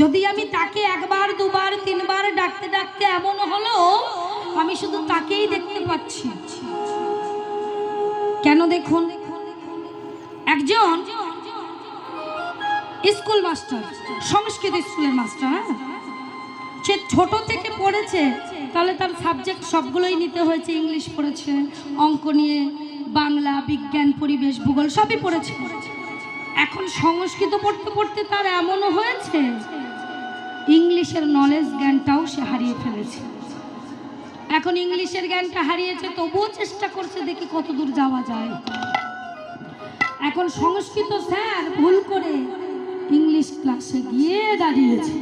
যদি আমি তাকে একবার, দুবার, তিনবার ডাকতে ডাকতে এমন হলো, আমি শুধু তাকেই দেখতে পাচ্ছি। কেন দেখুন? একজন স্কুল মাস্টার, সংস্কৃত স্কুলের মাস্টার হ্যাঁ? সে ছোট থেকে পড়েছে, তাহলে তার সাবজেক্ট সবগুলোই নিতে হয়েছে, ইংলিশ পড়েছে, অঙ্ক নিয়ে, বাংলা, বিজ্ঞান, পরিবেশ, ভূগোল, সবই পড়েছে। এখন সংস্কৃত পড়তে পড়তে তার এমনও হয়েছে? ইংলিশের নলেজ জ্ঞানটাও সে হারিয়ে ফেলেছে। এখন ইংলিশের জ্ঞানটা হারিয়েছে, তবুও চেষ্টা করছে দেখি কত দূর যাওয়া যায়। এখন সংস্কৃত স্যার ভুল করে ইংলিশ ক্লাসে গিয়ে দাঁড়িয়েছে।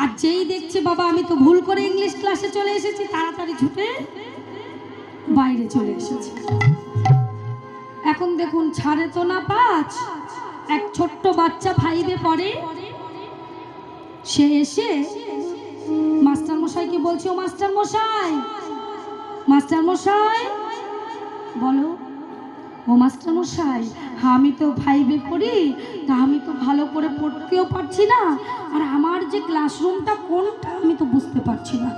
আর যেই দেখছে, বাবা, আমি তো ভুল করে ইংলিশ ক্লাসে চলে এসেছি, তাড়াতাড়ি ছুটে বাইরে চলে এসেছে। এখন দেখুন, ছাড়ে তো না পাঁচ। এক ছোট্ট বাচ্চা ফাইভে পড়ে। সে এসে মাস্টার মশাইকে বলছে, ও মাস্টার মশাই মাস্টার মশাই বলো, ও মাস্টার মশাই আমি তো ফাইভে পড়ি, তা আমি তো ভালো করে পড়তেও পারছি না। আর আমার যে ক্লাসরুমটা কোনটা আমি তো বুঝতে পারছি না।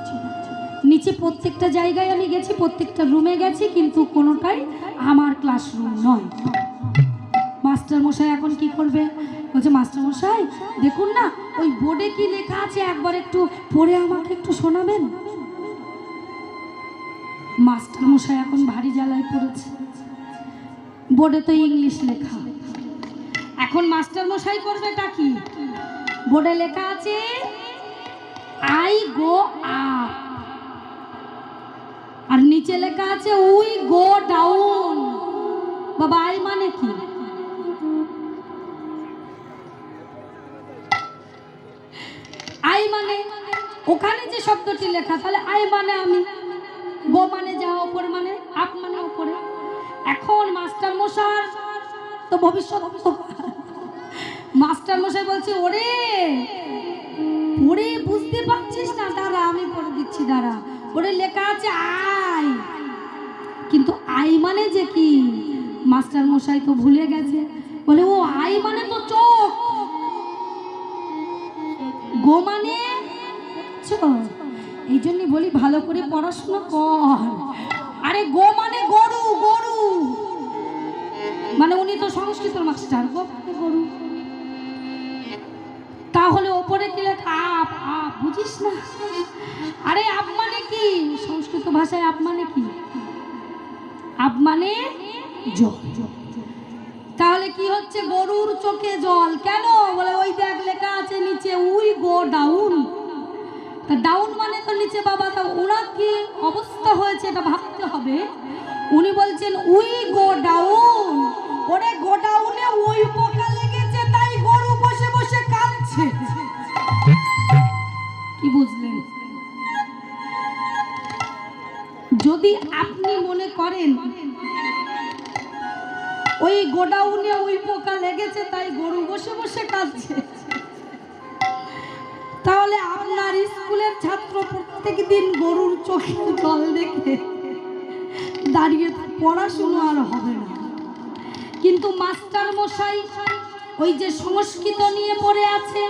নিচে প্রত্যেকটা জায়গায় আমি গেছি, প্রত্যেকটা রুমে গেছি, কিন্তু কোনোটাই আমার ক্লাসরুম নয়। মাস্টার মশাই এখন কি করবে? বলছে মাস্টার মশাই দেখুন না, ওই বোর্ডে কি লেখা আছে? একবার একটু পড়ে আমাকে একটু শোনাবেন? মাস্টার মশাই এখন ভারী জ্বালায় পড়েছে। বোর্ডে তো ইংলিশ লেখা। এখন মাস্টার মশাই করবেটা কি? বোর্ডে লেখা আছে, আই গো আপ আর নিচে লেখা আছে উই গো ডাউন বাবা, আই মানে কি? আই মানে ওখানে যে শব্দটি লেখা, তাহলে আই মানে আমি। গো মানে যা, ওপর মানে আপ মানে ওপরে। এখন মাস্টার মশার তো ভবিষ্যৎ মাস্টার মশাই বলছে, ওরে ওরে বুঝতে পারছিস না, দাঁড়া, আমি পড়ে দিচ্ছি, দাঁড়া। ওরে লেখা আছে কিন্তু আই মানে যে কি? মাস্টার মশাই তো ভুলে গেছে। বলে, ও, আই মানে তো চোখ। গো মানে এই জন্যই বলি ভালো করে পড়াশোনা কর। আরে গো মানে গরু গরু। মানে উনি তো সংস্কৃত মাস্টার, গো মানে গরু। তাহলে ওপরে কি আপ আপ, বুঝিস না? আরে আপ মানে কি? সংস্কৃত ভাষায় আপ মানে কি? আপ মানে তাহলে কি হচ্ছে? গরুর চোখে জল। কেন? বলে ওই দেখ লেখা আছে নিচে, উই গো ডাউন। তা ডাউন মানে তো নিচে বাবা, তা ওনার কি অবস্থা হয়েছে এটা ভাবতে হবে? উনি বলছেন, উই গো ডাউন। ওরে গো ডাউনে ওই যদি আপনি মনে করেন ওই গোডাউনে ওই পোকা লেগেছে, তাই গরু বসে বসে কাঁদছে। তাহলে আপনার স্কুলের ছাত্র প্রত্যেক দিন গরুর চোখে জল দেখে দাঁড়িয়ে পড়াশুনো আর হবে না। কিন্তু মাস্টার মশাই ওই যে সংস্কৃত নিয়ে পড়ে আছে,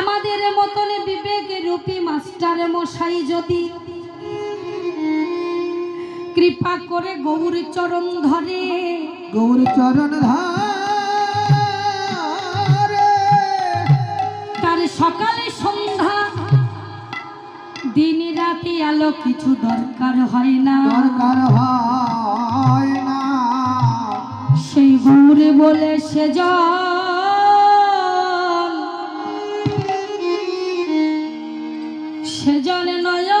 আমাদের মতনে বিবেকের রূপী মাস্টার মশাই যদি কৃপা করে গৌর চরণ ধরে। গৌর চরণ ধারে। তার সকালে সন্ধ্যা। দিন রাতে আলো কিছু দরকার হয় না। দরকার হয় না। সেই গৌরে বলে সে জন সেজন নয়নে